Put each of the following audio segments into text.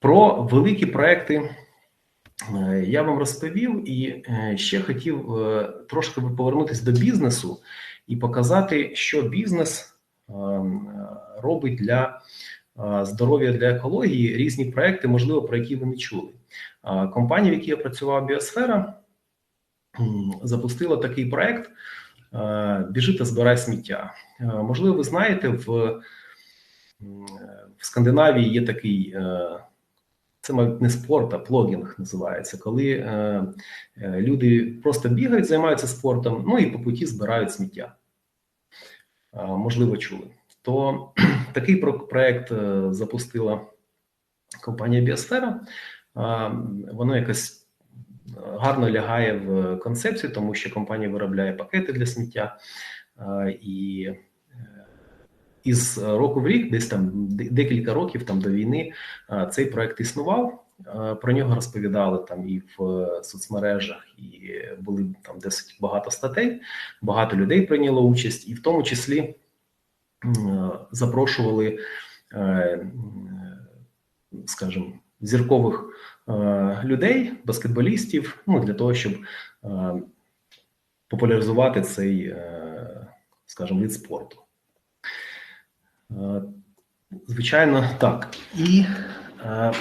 Про великі проекти е, я вам розповів і е, ще хотів е, трошки повернутися до бізнесу і показати, що бізнес робить для здоров'я для екології різні проекти, можливо, про які ви не чули. Компанія, в якій я працював біосфера, запустила такий проект Біжи та збирай сміття. Можливо, ви знаєте, в, в Скандинавії є такий це мабуть не спорт, а плогінг називається, коли е, е, люди просто бігають, займаються спортом, ну і по путі збирають сміття. Е, можливо, чули. То такий проект е, запустила компанія Біосфера. Е, воно якось гарно лягає в концепцію, тому що компанія виробляє пакети для сміття. Е, і із року в рік, десь там декілька років там до війни, цей проект існував. Про нього розповідали там і в е, соцмережах, і були там досить багато статей. Багато людей прийняло участь, і в тому числі запрошували, е, скажімо, зіркових е, людей, баскетболістів, ну для того, щоб популяризувати цей, скажімо, вид спорту. Е, звичайно, так. І е,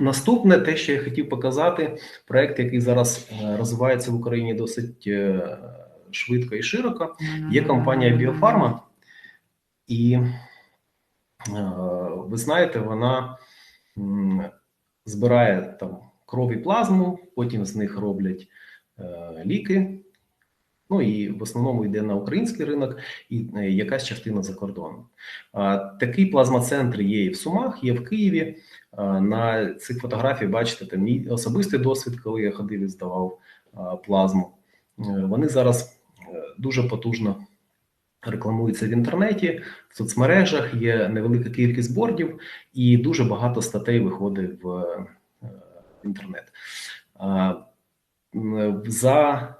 наступне, те, що я хотів показати, проект, який зараз е, розвивається в Україні досить е, швидко і широко, є компанія Біофарма, і е, ви знаєте, вона м, збирає там кров і плазму, потім з них роблять е, ліки. Ну і в основному йде на український ринок і е, якась частина за кордоном. Такий плазмоцентр є і в Сумах, є в Києві. На цих фотографіях бачите там мій особистий досвід, коли я ходив і здавав плазму. Е, вони зараз е, дуже потужно рекламуються в інтернеті, в соцмережах. Є невелика кількість бордів, і дуже багато статей виходить в інтернет. За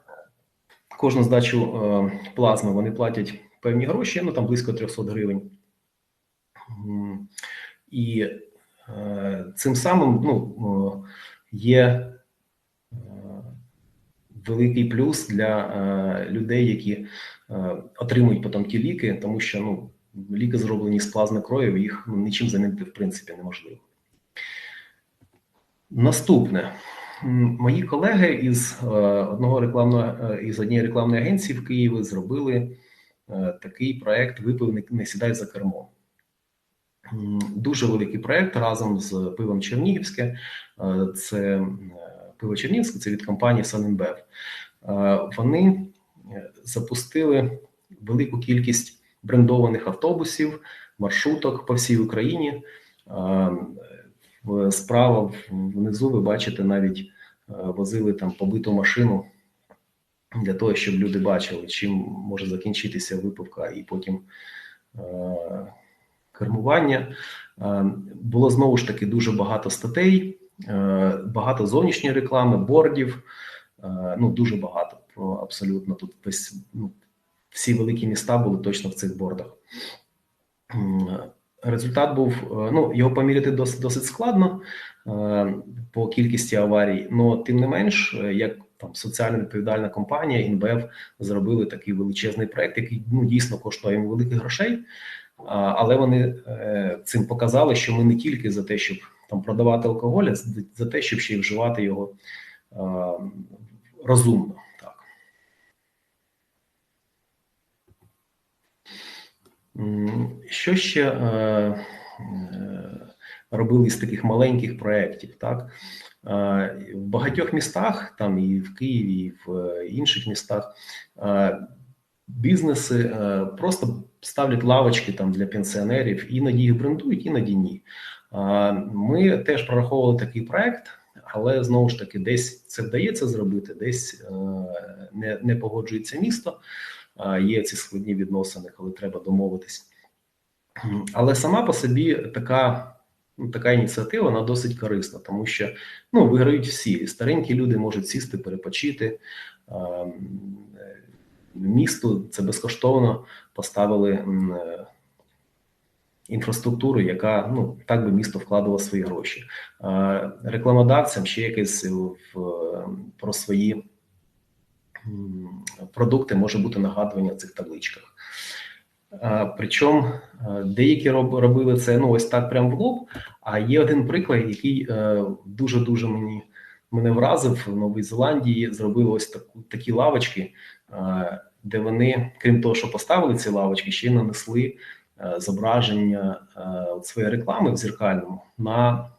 кожну здачу е, плазми вони платять певні гроші, ну там близько 300 гривень. І е, цим самим ну, є е, великий плюс для людей, які отримують потім ті ліки, тому що ну, ліки зроблені з плазми крові, їх ну, нічим замінити в принципі неможливо. Наступне. Мої колеги із е, одного рекламного е, із однієї рекламної агенції в Києві зробили е, такий проект Випив не сідай за кермо. Дуже великий проект разом з пивом Чернігівське. Це пиво Чернігівське, це від компанії Санінбев. Вони запустили велику кількість брендованих автобусів, маршруток по всій Україні. Справа внизу ви бачите навіть Е, возили там побиту машину для того, щоб люди бачили, чим може закінчитися випивка і потім е, кермування. Е, було знову ж таки дуже багато статей, багато зовнішньої реклами, бордів. Ну дуже багато. Абсолютно тут весь ну, всі великі міста були точно в цих бордах. Результат був ну його поміряти досить досить складно, Е, по кількості аварій. Но тим не менш, е, як там соціально відповідальна компанія ІНБФ зробили такий величезний проект, який ну дійсно коштує їм великих грошей. Але вони е, цим показали, що ми не тільки за те, щоб там продавати алкоголь, а за те, щоб ще й вживати його розумно. Так. Що ще робили з таких маленьких проєктів. Так в багатьох містах, там і в Києві, і в е, інших містах, бізнеси е, просто ставлять лавочки там для пенсіонерів, іноді їх брендують, іноді ні. Ми теж прораховували такий проект, але знову ж таки, десь це вдається зробити, десь е, не, не погоджується місто. Є ці складні відносини, коли треба домовитись. Але сама по собі така Ну, така ініціатива вона досить корисна, тому що ну, виграють всі. Старенькі люди можуть сісти, перепочити. Місту це безкоштовно поставили інфраструктуру, яка ну так би місто вкладало свої гроші. Е, Рекламодавцям ще якесь про свої продукти може бути нагадування в цих табличках. Причому е, деякі робили це ну ось так прямо в лоб. А є один приклад, який дуже дуже мені мене вразив в Новій Зеландії. Зробили ось таку такі лавочки, е, де вони, крім того, що поставили ці лавочки, ще й нанесли е, зображення своєї реклами в зеркальному на,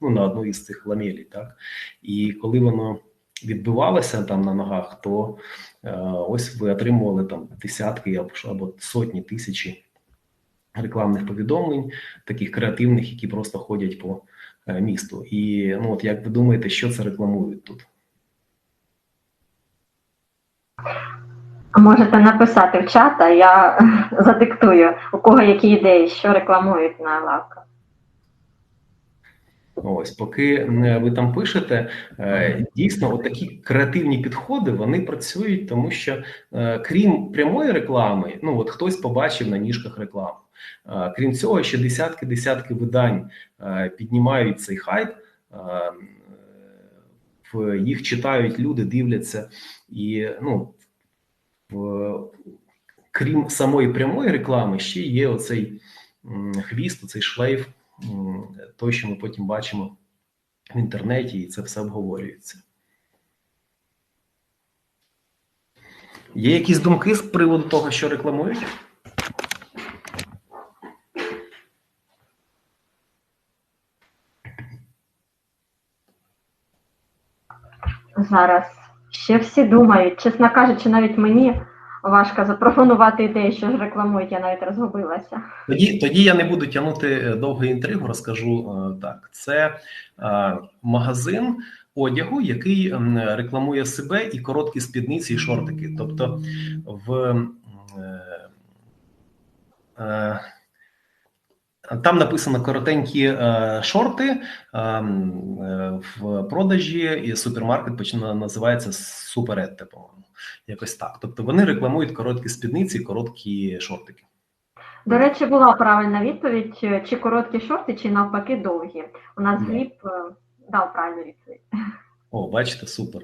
ну, на одну із цих ламелей. Так? І коли воно відбивалося там на ногах, то е, ось ви отримували там десятки або сотні тисячі рекламних повідомлень, таких креативних, які просто ходять по е, місту. І ну, от як ви думаєте, що це рекламують тут? Можете написати в чат, а я задиктую, у кого які ідеї, що рекламують на лавках. Ось, поки ви там пишете, е, дійсно, такі креативні підходи вони працюють, тому що е, крім прямої реклами, ну от хтось побачив на ніжках рекламу. Е, Крім цього, ще десятки десятки видань піднімають цей хайп, їх читають люди, дивляться, і ну крім самої прямої реклами, ще є оцей хвіст, оцей шлейф той, що ми потім бачимо в інтернеті, і це все обговорюється. Є якісь думки з приводу того, що рекламують? Зараз ще всі думають, чесно кажучи, навіть мені важко запропонувати ідеї, що ж рекламують, я навіть розгубилася. Тоді, тоді я не буду тягнути довгу інтригу, розкажу е, так: це е, магазин одягу, який рекламує себе і короткі спідниці і шортики. Тобто в е, там написано коротенькі е, шорти е, е, в продажі, і супермаркет почина називається Суперетте, по-моєму. Якось так. Тобто вони рекламують короткі спідниці короткі шортики. До речі, була правильна відповідь, чи короткі шорти, чи навпаки довгі. У нас. Гліб дав правильну відповідь. О, бачите, супер.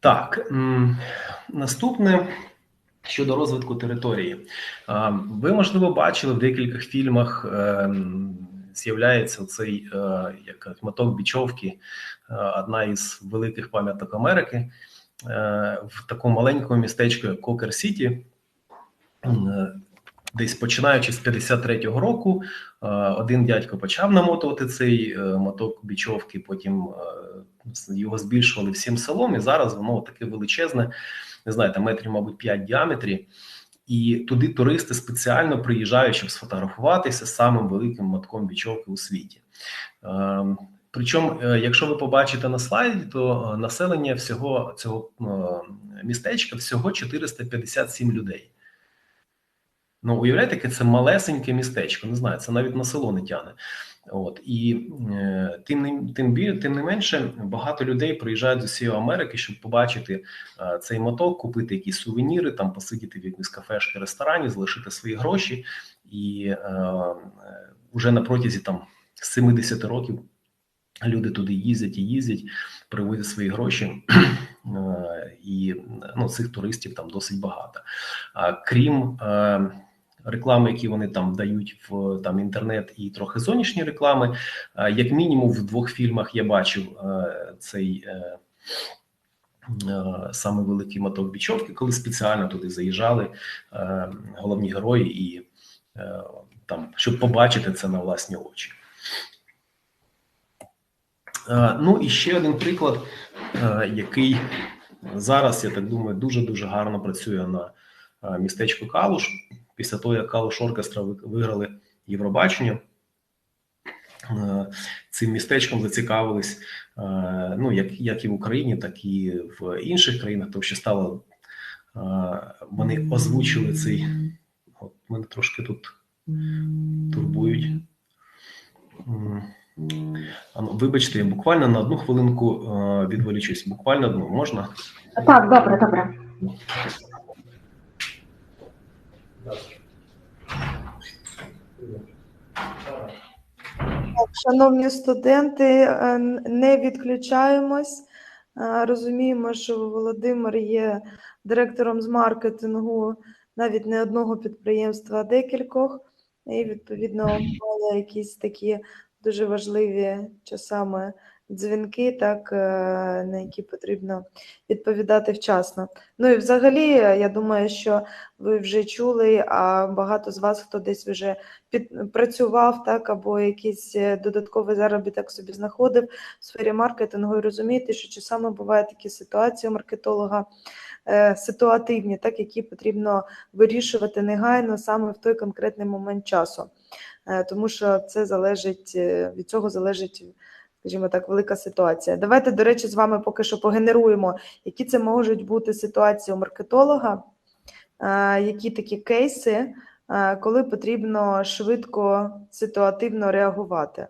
Так, наступне щодо розвитку території. Ви, можливо, бачили в декількох фільмах. е, З'являється цей е, як моток бічовки, е, одна із великих пам'яток Америки в такому маленькому містечку, Кокер Сіті. Десь починаючи з 53-го року, один дядько почав намотувати цей моток бічовки, потім його збільшували всім селом, і зараз воно таке величезне, не знаєте, метрів, мабуть, 5 в діаметрі. І туди туристи спеціально приїжджають, щоб сфотографуватися з самим великим мотком бічовки у світі. Е, Причому, е, якщо ви побачите на слайді, то е, населення всього цього е, містечка всього 457 людей. Ну, уявляєте, це малесеньке містечко, не знаю, це навіть на село не тяне. От. І е, тим не тим тим не менше багато людей приїжджають з усієї Америки, щоб побачити е, цей моток, купити якісь сувеніри, там посидіти в якійсь кафешки, ресторані, залишити свої гроші, і е, е, вже на протязі там 70 років люди туди їздять і їздять, привозять свої гроші, е, і ну, цих туристів там досить багато. А крім е, реклами, які вони там дають в там інтернет і трохи зовнішні реклами. Як мінімум, в двох фільмах я бачив е, цей е, е, саме великий моток бічовки, коли спеціально туди заїжджали головні герої, і там, щоб побачити це на власні очі. Ну і ще один приклад, який зараз, я так думаю, дуже дуже гарно працює на містечку Калуш. Після того, як Калуш Оркестра виграли Євробачення, е, цим містечком зацікавились е, ну, як, як і в Україні, так і в інших країнах, тому що стало е, вони озвучили цей. От мене трошки тут турбують. Вибачте, я буквально на одну хвилинку е, відволічусь. Буквально одну можна? Так, добре, добре. Шановні студенти, е, не відключаємось. Е, Розуміємо, що Володимир є директором з маркетингу навіть не одного підприємства, а декількох. І, відповідно, має якісь такі дуже важливі часами дзвінки, так, е, на які потрібно відповідати вчасно. Ну і взагалі, я думаю, що ви вже чули, а багато з вас, хто десь вже працював так, або якийсь е, додатковий заробіток собі знаходив в сфері маркетингу, і розумієте, що часами бувають такі ситуації у маркетолога е, ситуативні, так, які потрібно вирішувати негайно саме в той конкретний момент часу. Тому що це залежить від цього залежить. Скажімо так, велика ситуація. Давайте, до речі, з вами поки що погенеруємо, які це можуть бути ситуації у маркетолога, е, які такі кейси, е, коли потрібно швидко ситуативно реагувати.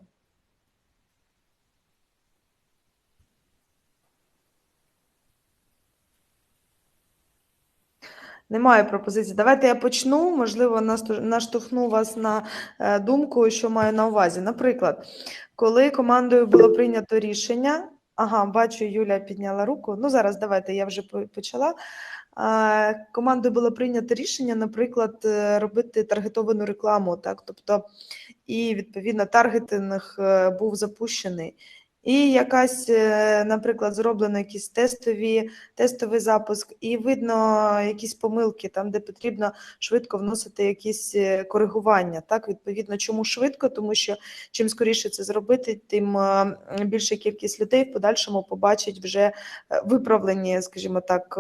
Немає пропозицій. Давайте я почну. Можливо, наштовхну вас на е, думку, що маю на увазі. Наприклад, коли командою було прийнято рішення, ага, бачу, Юля підняла руку. Ну, зараз давайте, я вже почала. Командою було прийнято рішення, наприклад, е, робити таргетовану рекламу, так, тобто, і відповідно таргетинг е, був запущений. І якась, е, наприклад, зроблено якісь тестові, тестовий запуск, і видно якісь помилки, там, де потрібно швидко вносити якісь е, коригування. Так, відповідно, чому швидко? Тому що чим скоріше це зробити, тим е, більша кількість людей в подальшому побачить вже виправлені, скажімо так,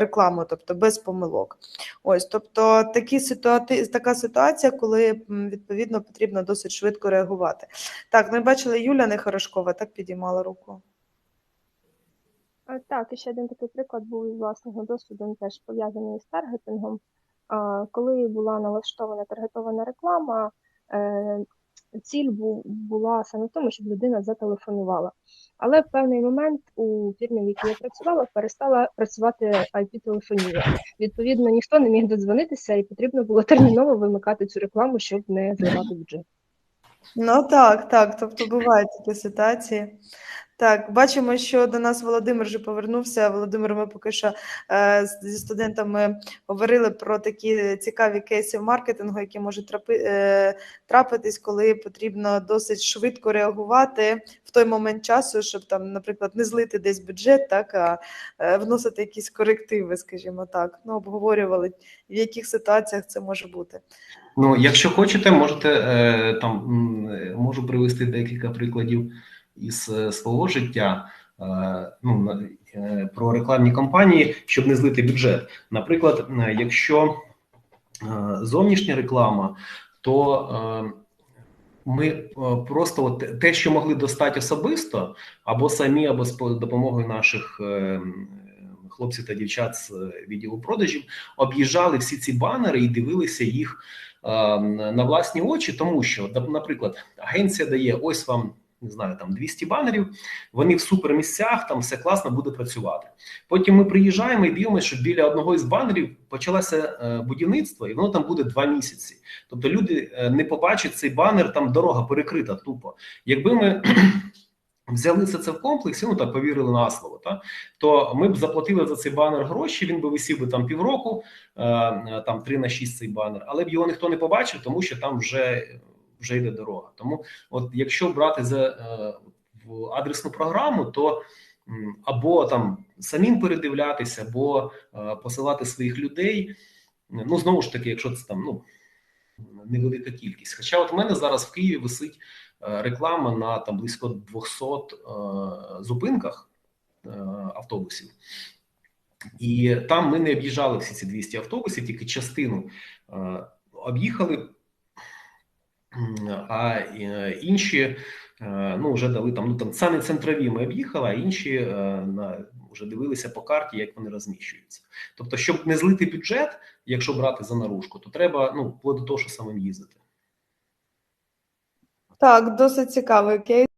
рекламу, тобто без помилок. Ось, тобто такі ситуати... така ситуація, коли відповідно потрібно досить швидко реагувати. Так, ми бачили Юля Нехорошкова, так підіймала руку. Так, і ще один такий приклад був із власного досвіду, він теж пов'язаний з таргетингом. Коли була налаштована таргетована реклама, е, ціль бу- була саме в тому, щоб людина зателефонувала. Але в певний момент у фірмі, в якій я працювала, перестала працювати IP-телефонія. Відповідно, ніхто не міг додзвонитися, і потрібно було терміново вимикати цю рекламу, щоб не зливати бюджет. Ну так, так. Тобто бувають такі ситуації. Так, бачимо, що до нас Володимир вже повернувся. Володимир, ми поки що е, зі студентами говорили про такі цікаві кейси маркетингу, які можуть трапи, е, трапитись, коли потрібно досить швидко реагувати в той момент часу, щоб там, наприклад, не злити десь бюджет, так, а е, вносити якісь корективи, скажімо так. Ну, обговорювали, в яких ситуаціях це може бути. Ну, якщо хочете, можете е, там е, можу привести декілька прикладів із е, свого життя. Ну, про рекламні кампанії, щоб не злити бюджет. Наприклад, якщо зовнішня реклама, то ми просто от те- що могли достати особисто, або самі, або з по- допомогою наших хлопців та дівчат з відділу продажів, об'їжджали всі ці банери і дивилися їх на власні очі, тому що, нап- наприклад, агенція дає ось вам. Не знаю, там 200 банерів, вони в супермісцях, там все класно буде працювати. Потім ми приїжджаємо і дивимося, що біля одного із банерів почалося е, будівництво, і воно там буде два місяці. Тобто люди е, не побачать цей банер, там дорога перекрита тупо. Якби ми взяли це, в комплексі, ну так повірили на слово, та, то ми б заплатили за цей банер гроші, він би висів би там півроку, е, е, там 3 на 6 цей банер, але б його ніхто не побачив, тому що там вже, вже йде дорога. Тому, от якщо брати за е, в адресну програму, то або там самим передивлятися, або посилати своїх людей. Ну знову ж таки, якщо це там ну невелика кількість. Хоча, от в мене зараз в Києві висить реклама на там близько 200 е, зупинках е, автобусів. І там ми не об'їжджали всі ці 200 автобусів, тільки частину е, об'їхали, а е, інші е, ну вже дали там. Ну там саме центрові ми об'їхали, а інші е, на вже дивилися по карті, як вони розміщуються. Тобто, щоб не злити бюджет, якщо брати за наружку, то треба ну до того, що самим їздити. Так, досить цікавий кейс.